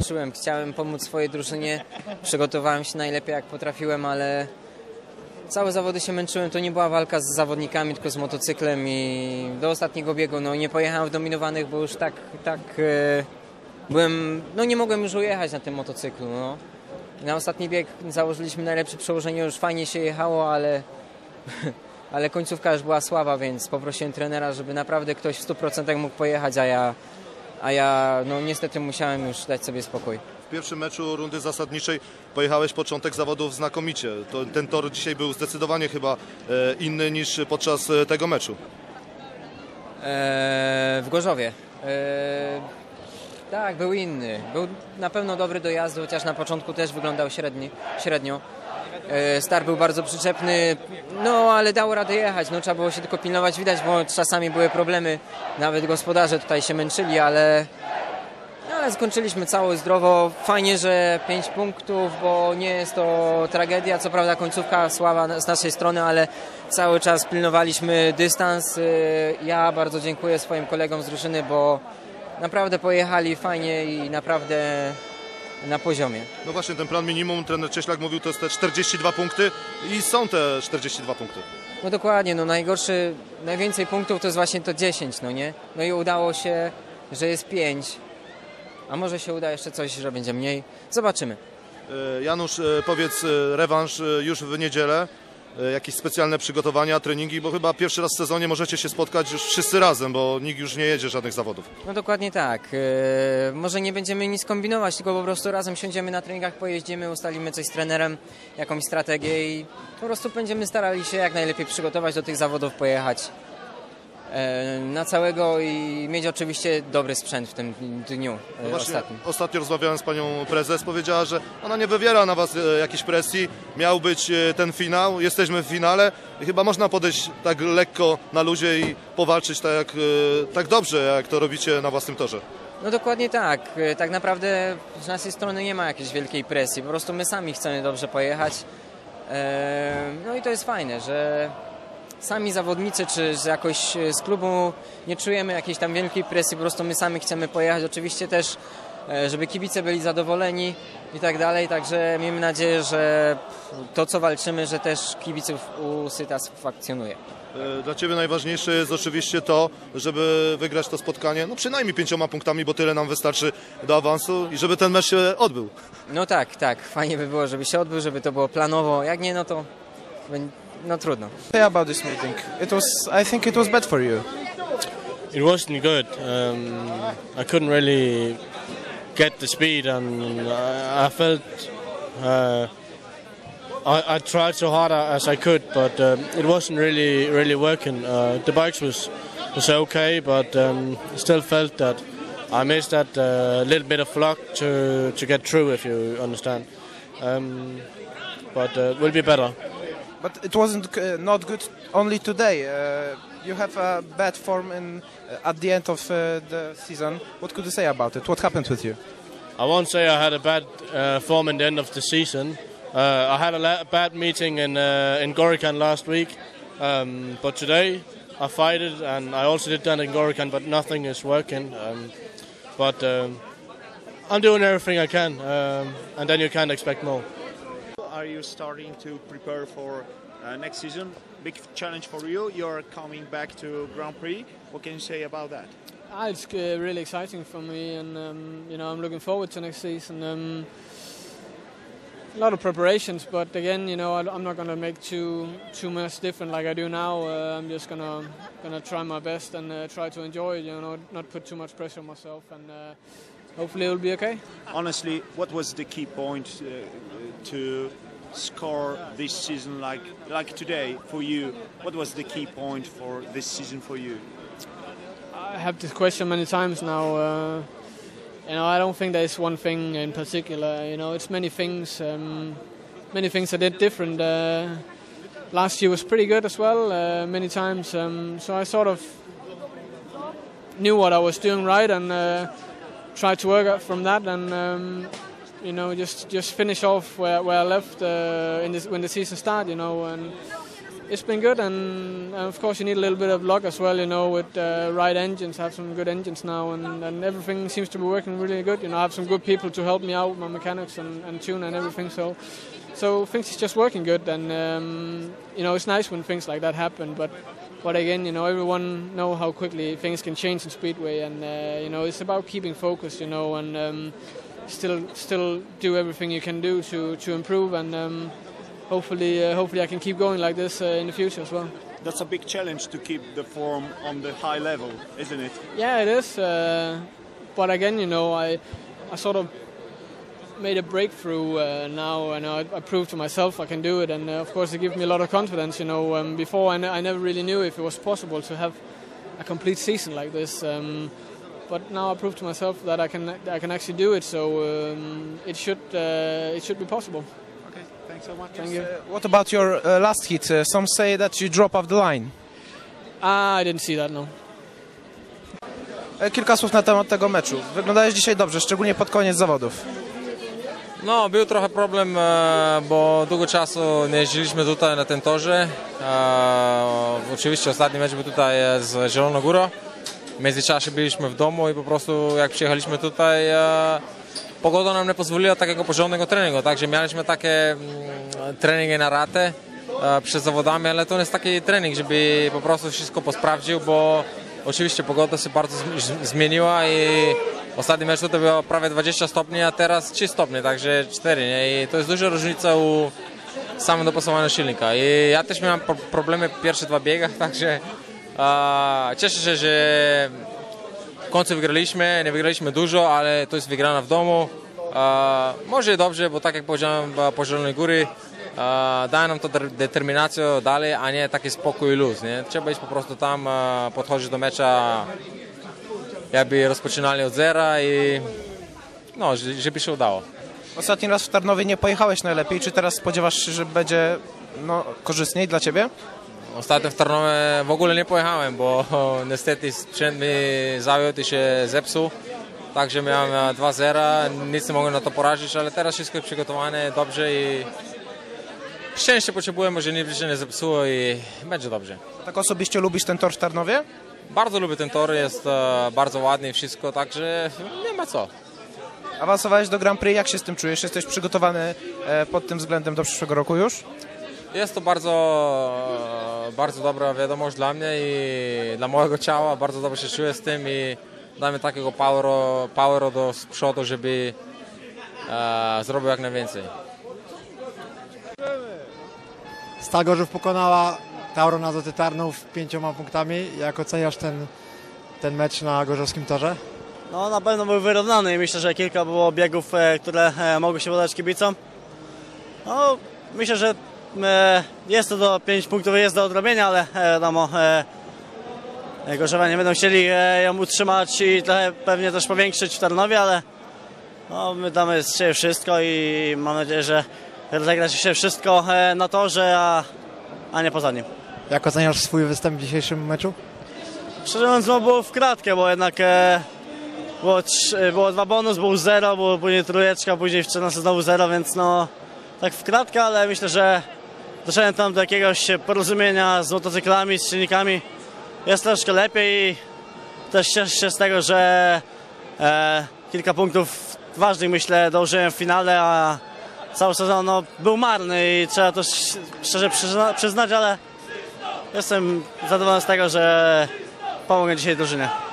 męczyłem. Chciałem pomóc swojej drużynie, przygotowałem się najlepiej jak potrafiłem, ale całe zawody się męczyłem. To nie była walka z zawodnikami, tylko z motocyklem i do ostatniego biegu no, nie pojechałem w dominowanych, bo już tak, tak e, byłem, no nie mogłem już ujechać na tym motocyklu. No. Na ostatni bieg założyliśmy najlepsze przełożenie, już fajnie się jechało, ale, ale końcówka już była słaba, więc poprosiłem trenera, żeby naprawdę ktoś w 100% mógł pojechać, a ja, a ja no niestety musiałem już dać sobie spokój. W pierwszym meczu rundy zasadniczej pojechałeś początek zawodów znakomicie. To, ten tor dzisiaj był zdecydowanie chyba e, inny niż podczas e, tego meczu. Eee, w Gorzowie. Eee, tak, był inny. Był na pewno dobry do jazdy, chociaż na początku też wyglądał średni, średnio. Eee, Star był bardzo przyczepny, no ale dało radę jechać. No, trzeba było się tylko pilnować, widać, bo czasami były problemy. Nawet gospodarze tutaj się męczyli, ale, no, ale skończyliśmy cało zdrowo. Fajnie, że 5 punktów, bo nie jest to tragedia. Co prawda końcówka słaba z naszej strony, ale cały czas pilnowaliśmy dystans. Eee, Ja bardzo dziękuję swoim kolegom z drużyny, bo naprawdę pojechali fajnie i naprawdę na poziomie. No właśnie, ten plan minimum, trener Cieślak mówił, to jest te 42 punkty i są te 42 punkty. No dokładnie, no najgorszy, najwięcej punktów to jest właśnie to 10, no nie? No i udało się, że jest 5, a może się uda jeszcze coś, że będzie mniej. Zobaczymy. E, Janusz, e, powiedz, e, rewanż już w niedzielę. E, Jakieś specjalne przygotowania, treningi, bo chyba pierwszy raz w sezonie możecie się spotkać już wszyscy razem, bo nikt już nie jedzie żadnych zawodów. No dokładnie tak. Eee, może nie będziemy nic kombinować, tylko po prostu razem siądziemy na treningach, pojeździmy, ustalimy coś z trenerem, jakąś strategię i po prostu będziemy starali się jak najlepiej przygotować do tych zawodów, pojechać na całego i mieć oczywiście dobry sprzęt w tym dniu No e, właśnie, ostatnim. ostatnio rozmawiałem z panią prezes, powiedziała, że ona nie wywiera na was e, jakiejś presji. Miał być e, ten finał, jesteśmy w finale i chyba można podejść tak lekko na luzie i powalczyć tak, e, tak dobrze, jak to robicie na własnym torze. No dokładnie tak. E, Tak naprawdę z naszej strony nie ma jakiejś wielkiej presji. Po prostu my sami chcemy dobrze pojechać. E, No i to jest fajne, że sami zawodnicy czy jakoś e, z klubu nie czujemy jakiejś tam wielkiej presji. Po prostu my sami chcemy pojechać. Oczywiście też, e, żeby kibice byli zadowoleni i tak dalej. Także miejmy nadzieję, że to co walczymy, że też kibiców usatysfakcjonuje. E, Dla Ciebie najważniejsze jest oczywiście to, żeby wygrać to spotkanie, no przynajmniej pięcioma punktami, bo tyle nam wystarczy do awansu i żeby ten mecz się odbył. No tak, tak. Fajnie by było, żeby się odbył, żeby to było planowo. Jak nie, no to no trudno. say about this meeting? It was, I think, it was bad for you. It wasn't good. Um, I couldn't really get the speed, and I, I felt uh, I, I tried so hard as I could, but um, it wasn't really really working. Uh, the bikes was was okay, but um, still felt that I missed that uh, little bit of luck to to get through, if you understand. Um, but uh, we'll be better. But it wasn't uh, not good only today. Uh, you have a bad form in uh, at the end of uh, the season. What could you say about it? What happened with you? I won't say I had a bad uh, form in the end of the season. Uh, I had a bad meeting in in Gorican last week, um, but today I fight it, and I also did that in Gorican, but nothing is working. Um, but um, I'm doing everything I can, um, and then you can't expect more. Are you starting to prepare for uh, next season? Big challenge for you. You're coming back to Grand Prix. What can you say about that? Ah, it's uh, really exciting for me, and um, you know I'm looking forward to next season. Um, a lot of preparations, but again, you know I, I'm not gonna make too too much different like I do now. Uh, I'm just gonna gonna try my best and uh, try to enjoy it. You know, not put too much pressure on myself, and uh, hopefully it'll be okay. Honestly, what was the key point uh, to score this season like like today for you? What was the key point for this season for you? I have this question many times now. Uh, you know, I don't think there's one thing in particular. You know, it's many things. Um, many things did different. Uh, last year was pretty good as well. Uh, many times, um, so I sort of knew what I was doing right and uh, tried to work out from that. And um, you know, just just finish off where, where I left uh, in this, when the season started. You know, and it's been good, and, and of course you need a little bit of luck as well. You know, with uh, right engines, I have some good engines now, and, and everything seems to be working really good. You know, I have some good people to help me out with my mechanics and, and tune and everything. So, so things is just working good, and um, you know, it's nice when things like that happen. But, but again, you know, everyone know how quickly things can change in speedway, and uh, you know, it's about keeping focus. You know, and um, still, still do everything you can do to to improve and. Um, hopefully, uh, hopefully I can keep going like this uh, in the future as well. That's a big challenge to keep the form on the high level, isn't it? Yeah, it is. Uh, but again, you know, I, I sort of made a breakthrough uh, now, and I, I proved to myself I can do it. And uh, of course, it gives me a lot of confidence. You know, um, before I, I never really knew if it was possible to have a complete season like this. Um, but now I proved to myself that I can I can actually do it. So um, it should uh, it should be possible. Okay, thanks so much. Thank you. Uh, what about your uh, last hit? Uh, some say that you drop off the line. Ah, I didn't see that. No. E, Kilka słów na temat tego meczu. Wyglądałeś dzisiaj dobrze, szczególnie pod koniec zawodów. No, był trochę problem, e, bo długo czasu nie jeździliśmy tutaj na tym torze. E, Oczywiście ostatni mecz był tutaj z Zieloną Górą. W międzyczasie byliśmy w domu i po prostu jak przyjechaliśmy tutaj, e, pogoda nam nie pozwoliła takiego porządnego treningu, także mieliśmy takie mm, treningi na ratę e, przed zawodami, ale to jest taki trening, żeby po prostu wszystko posprawdził, bo oczywiście pogoda się bardzo zm- zmieniła i ostatni mecz tutaj było prawie 20 stopni, a teraz 3 stopnie, także 4, nie? I to jest duża różnica u samym dopasowaniu silnika. I ja też miałem pro- problemy w pierwszych dwa biegach, także cieszę się, że w końcu wygraliśmy, nie wygraliśmy dużo, ale to jest wygrana w domu. Może dobrze, bo tak jak powiedziałem po Zielonej Góry, daje nam to de- determinację dalej, a nie taki spokój i luz. Nie? Trzeba iść po prostu tam, podchodzić do mecza, jakby rozpoczynali od zera i no, żeby się udało. Ostatni raz w Tarnowie nie pojechałeś najlepiej. Czy teraz spodziewasz się, że będzie no, korzystniej dla ciebie? Ostatnio w Tarnowie w ogóle nie pojechałem, bo niestety sprzęt mi zajął i się zepsuł. Także miałem e, 2-0, nic nie mogłem na to poradzić, ale teraz wszystko jest przygotowane dobrze i szczęście potrzebujemy, że nic się nie zepsuło i będzie dobrze. Tak osobiście lubisz ten tor w Tarnowie? Bardzo lubię ten tor, jest e, bardzo ładny i wszystko, także nie ma co. Awansowałeś do Grand Prix, jak się z tym czujesz? Jesteś przygotowany e, pod tym względem do przyszłego roku już? Jest to bardzo, bardzo dobra wiadomość dla mnie i dla mojego ciała. Bardzo dobrze się czuję z tym i damy takiego power, power do z przodu, żeby e, zrobił jak najwięcej. Stal Gorzów pokonała Tauron Azoty Tarnów pięcioma punktami. Jak oceniasz ten, ten mecz na gorzowskim torze? No na pewno był wyrównany i myślę, że kilka było biegów, e, które e, mogły się udać kibicom. No, myślę, że jest to do 5 punktów jest do odrobienia, ale e, wiadomo, e, e, Gorzowa nie będą chcieli e, ją utrzymać i trochę pewnie też powiększyć w Tarnowie, ale no, my damy z siebie wszystko i mam nadzieję, że rozegrać się wszystko e, na torze, a, a nie poza nim. Jak oceniasz swój występ w dzisiejszym meczu? Szczerze mówiąc, no było w kratkę, bo jednak e, było, trz, było dwa bonus, był zero, było później trójeczka, później w 13 znowu zero, więc no tak w kratkę, ale myślę, że doszedłem tam do jakiegoś porozumienia z motocyklami, z silnikami. Jest troszkę lepiej i też cieszę się z tego, że e, kilka punktów ważnych myślę dążyłem w finale, a cały sezon no, był marny i trzeba to szczerze przyzna, przyznać, ale jestem zadowolony z tego, że pomogę dzisiaj drużynie.